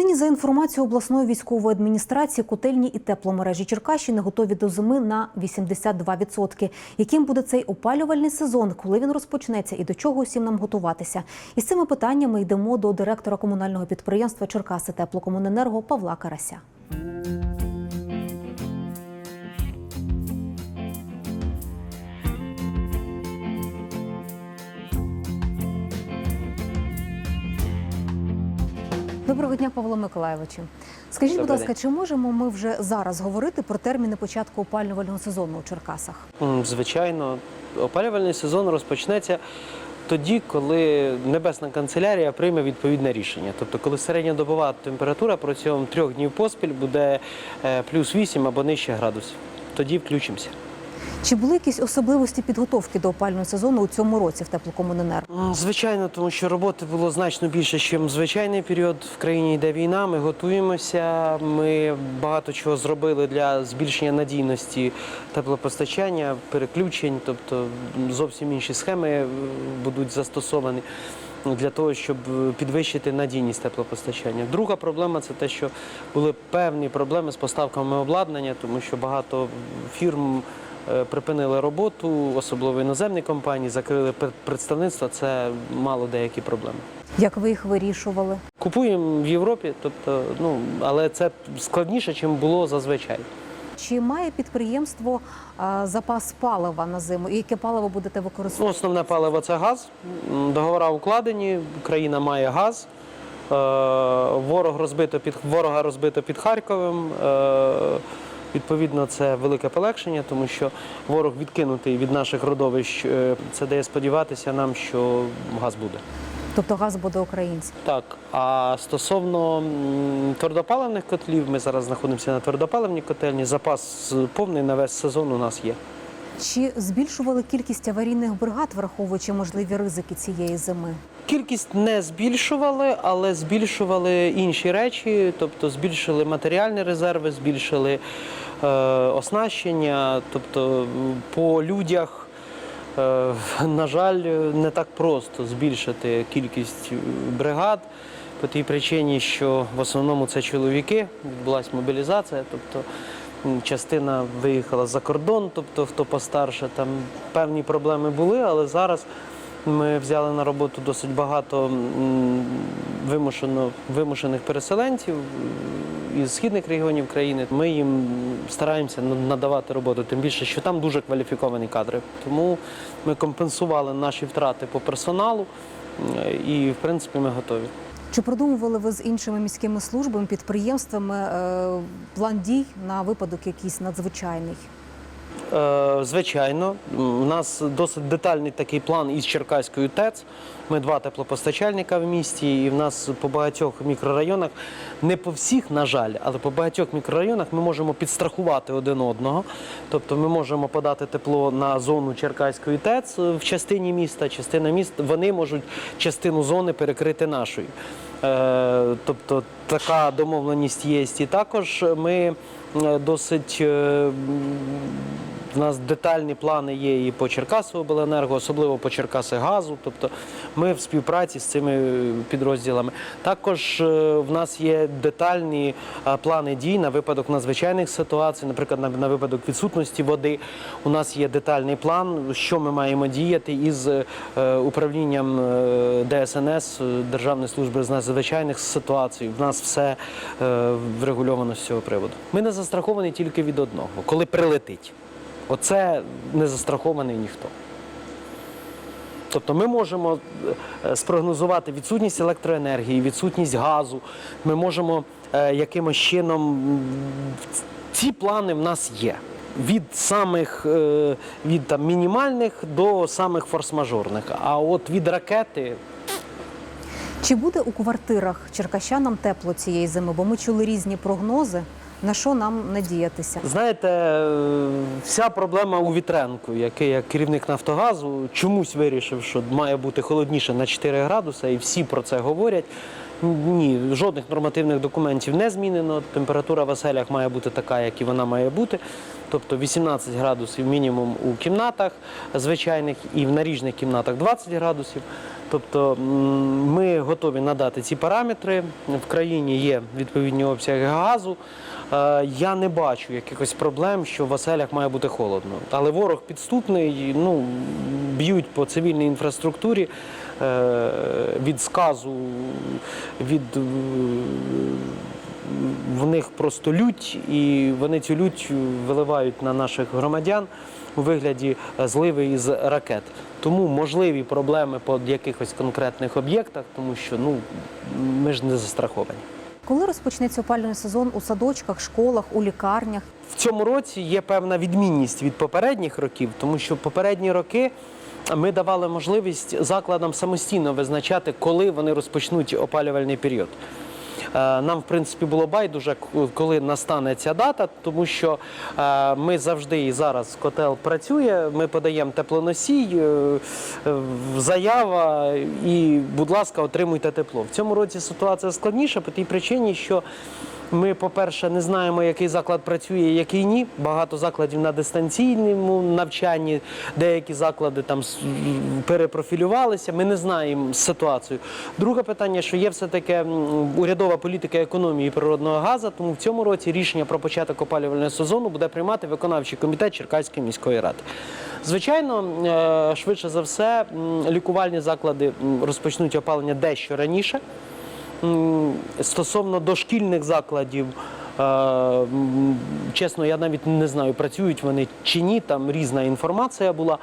Нині за інформацією обласної військової адміністрації, котельні і тепломережі Черкащини готові до зими на 82%. Яким буде цей опалювальний сезон, коли він розпочнеться і до чого усім нам готуватися? Із цими питаннями йдемо до директора комунального підприємства Черкаси Теплокомуненерго Павла Карася. Доброго дня, Павло Миколайовичу. Скажіть, будь ласка, чи можемо ми вже зараз говорити про терміни початку опалювального сезону у Черкасах? Звичайно, опалювальний сезон розпочнеться тоді, коли Небесна канцелярія прийме відповідне рішення. Тобто, коли середньодобова температура протягом трьох днів поспіль буде е, плюс 8 або нижче градусів. Тоді включимося. Чи були якісь особливості підготовки до опалювального сезону у цьому році в теплокомуненерго? Звичайно, тому що роботи було значно більше, ніж звичайний період. В країні йде війна. Ми готуємося. Ми багато чого зробили для збільшення надійності теплопостачання, переключень, тобто зовсім інші схеми е, будуть застосовані. Для того щоб е, підвищити надійність теплопостачання. Друга проблема це те, що були певні проблеми з поставками обладнання, тому що багато фірм припинили роботу, особливо іноземні компанії, закрили пр- представництва. Це мало деякі проблеми. Як ви їх вирішували? Купуємо в Європі, тобто, ну але це складніше, ніж було зазвичай. Чи має підприємство а, запас палива на зиму? І яке паливо будете Ну, використовувати? основне паливо це газ. Договори укладені, Україна має газ. Е, Ворог розбито під ворога розбито під Харковом. Е, Відповідно, це велике полегшення, тому що ворог відкинутий від наших родовищ. Е, Це дає сподіватися нам, що газ буде. Тобто газ буде український. Так, а стосовно твердопаливних котлів, ми зараз знаходимося на твердопаливній котельні. Запас повний на весь сезон у нас є. Чи збільшували кількість аварійних бригад, враховуючи можливі ризики цієї зими? Кількість не збільшували, але збільшували інші речі, тобто збільшили матеріальні резерви, збільшили е, оснащення. Тобто по людях, е, на жаль, не так просто збільшити кількість бригад. По тій причині, що в основному це чоловіки, відбулася мобілізація, тобто частина виїхала за кордон, тобто хто постарше, там певні проблеми були, але зараз ми взяли на роботу досить багато вимушено, вимушених переселенців із східних регіонів країни. Ми їм стараємося надавати роботу, тим більше, що там дуже кваліфіковані кадри. Тому ми компенсували наші втрати по персоналу і, в принципі, ми готові. Чи продумували ви з іншими міськими службами, підприємствами е, план дій на випадок якийсь надзвичайний? Е, Звичайно, у нас досить детальний такий план із Черкаською ТЕЦ. Ми два теплопостачальника в місті, і в нас по багатьох мікрорайонах, не по всіх, на жаль, але по багатьох мікрорайонах ми можемо підстрахувати один одного. Тобто ми можемо подати тепло на зону Черкаської ТЕЦ в частині міста, частина міста, вони можуть частину зони перекрити нашою. Е, Тобто така домовленість є. І також ми е, досить в нас детальні плани є і по Черкасовобленерго, особливо по Черкасигазу. Тобто ми в співпраці з цими підрозділами. Також е, в нас є детальні е, плани дій на випадок надзвичайних ситуацій, наприклад, на, випадок відсутності води. У нас є детальний план, що ми маємо діяти із е, управлінням ДСНС Державної служби з надзвичайних ситуацій. В нас все врегульовано з цього приводу. Ми не застраховані тільки від одного, коли прилетить. Оце не застрахований ніхто. Тобто ми можемо е, спрогнозувати відсутність електроенергії, відсутність газу. Ми можемо е, якимось чином. Ці плани в нас є. Від самих е, від там, мінімальних до самих форс-мажорних. А от від ракети Чи буде у квартирах черкащанам тепло цієї зими? Бо ми чули різні прогнози. На що нам надіятися? Знаєте, вся проблема у Вітренку, який як керівник Нафтогазу чомусь вирішив, що має бути холодніше на 4 градуси, і всі про це говорять. Ні, жодних нормативних документів не змінено. Температура в оселях має бути така, як і вона має бути. Тобто 18 градусів мінімум у кімнатах звичайних і в наріжних кімнатах 20 градусів. Тобто ми готові надати ці параметри. В країні є відповідні обсяги газу. Е, Я не бачу якихось проблем, що в оселях має бути холодно. Але ворог підступний, ну, б'ють по цивільній інфраструктурі від сказу, від е, в них просто лють, і вони цю лють виливають на наших громадян у вигляді е, зливи із ракет. Тому можливі проблеми по якихось конкретних об'єктах, тому що ну ми ж не застраховані. Коли розпочнеться опалювальний сезон у садочках, школах, у лікарнях? В цьому році є певна відмінність від попередніх років, тому що попередні роки ми давали можливість закладам самостійно визначати, коли вони розпочнуть опалювальний період. Е, Нам, в принципі, було байдуже, коли настане ця дата, тому що е, ми завжди і зараз котел працює. Ми подаємо теплоносій, е, заява, і, будь ласка, отримуйте тепло. В цьому році ситуація складніша по тій причині, що ми, по-перше, не знаємо, який заклад працює, який ні. Багато закладів на дистанційному навчанні, деякі заклади там перепрофілювалися. Ми не знаємо ситуацію. Друге питання, що є все-таки урядова політика економії природного газу, тому в цьому році рішення про початок опалювального сезону буде приймати виконавчий комітет Черкаської міської ради. Звичайно, е, швидше за все, лікувальні заклади розпочнуть опалення дещо раніше. Стосовно дошкільних закладів, е, чесно, я навіть не знаю, працюють вони чи ні. Там різна інформація була.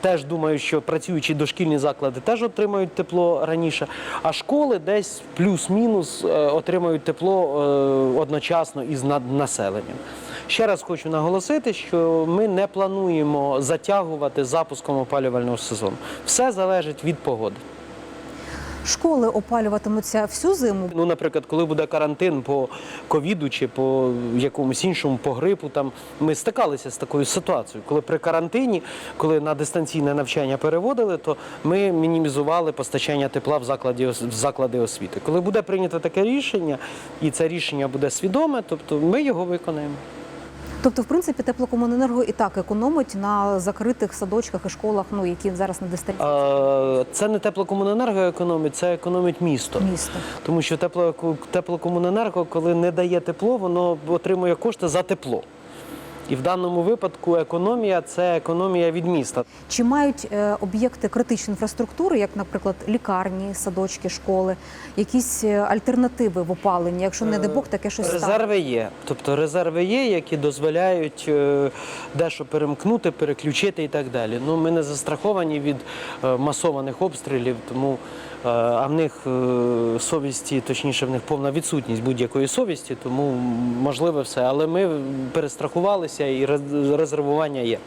Теж думаю, що працюючі дошкільні заклади теж отримають тепло раніше. А школи десь плюс-мінус е, отримають тепло е, одночасно із населенням. Ще раз хочу наголосити, що ми не плануємо затягувати запуском опалювального сезону. Все залежить від погоди. Школи опалюватимуться всю зиму. Ну, наприклад, коли буде карантин по ковіду чи по якомусь іншому по грипу, там ми стикалися з такою ситуацією. Коли при карантині, коли на дистанційне навчання переводили, то ми мінімізували постачання тепла в закладі в заклади освіти. Коли буде прийнято таке рішення, і це рішення буде свідоме, тобто ми його виконаємо. Тобто, в принципі, теплокомуненерго і так економить на закритих садочках і школах, ну які зараз на дистанції Це не теплокомуненерго економить, це економить місто. Місто. Тому що тепло, теплокомуненерго, коли не дає тепло, воно отримує кошти за тепло. І в даному випадку економія це економія від міста. Чи мають е, об'єкти критичної інфраструктури, як, наприклад, лікарні, садочки, школи, якісь е, альтернативи в опаленні, якщо не дай Бог таке щось стане? Резерви є. Тобто резерви є, які дозволяють е, дещо перемкнути, переключити і так далі. Ну, ми не застраховані від е, масованих обстрілів, тому е, а в них е, совісті, точніше, в них повна відсутність будь-якої совісті, тому можливо все. Але ми перестрахувалися і рез- резервування є.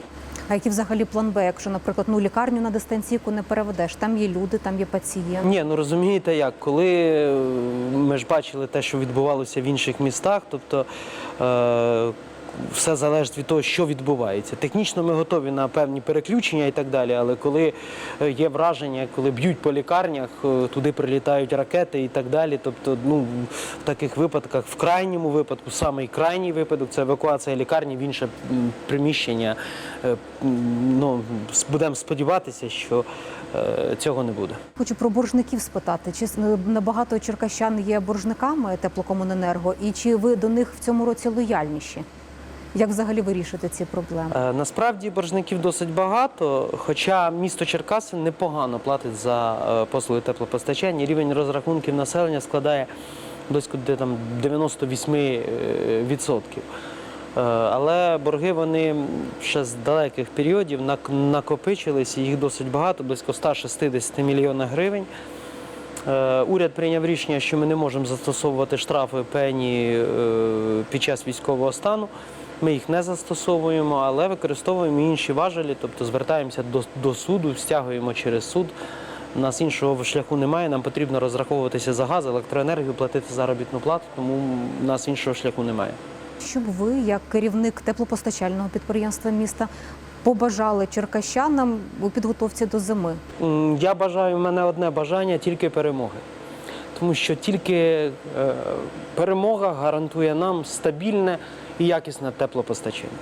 А який взагалі план Б, якщо, наприклад, ну лікарню на дистанційку не переведеш? Там є люди, там є пацієнти. Ні, ну розумієте як, коли е, ми ж бачили те, що відбувалося в інших містах, тобто е, все залежить від того, що відбувається. Технічно ми готові на певні переключення і так далі, але коли е, є враження, коли б'ють по лікарнях, е, туди прилітають ракети і так далі. Тобто, ну в таких випадках, в крайньому випадку, самий крайній випадок це евакуація лікарні в інше приміщення. Е, Ну, будемо сподіватися, що цього не буде. Хочу про боржників спитати. Чи набагато черкащан є боржниками теплокомуненерго, і чи ви до них в цьому році лояльніші? Як взагалі вирішити ці проблеми? Е, Насправді боржників досить багато, хоча місто Черкаси непогано платить за е, послуги теплопостачання. Рівень розрахунків населення складає близько де там 98%. Е, Але борги вони ще з далеких періодів нак- накопичились, їх досить багато, близько 160 мільйонів гривень. Уряд прийняв рішення, що ми не можемо застосовувати штрафи пені під час військового стану. Ми їх не застосовуємо, але використовуємо інші важелі, тобто звертаємося до, до суду, стягуємо через суд. У нас іншого шляху немає. Нам потрібно розраховуватися за газ, електроенергію, платити заробітну плату, тому у нас іншого шляху немає. Що б ви, як керівник теплопостачального підприємства міста, побажали черкащанам у підготовці до зими? Я бажаю, в мене одне бажання тільки перемоги. Тому що тільки е, перемога гарантує нам стабільне і якісне теплопостачання.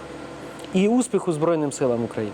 І успіху Збройним силам України.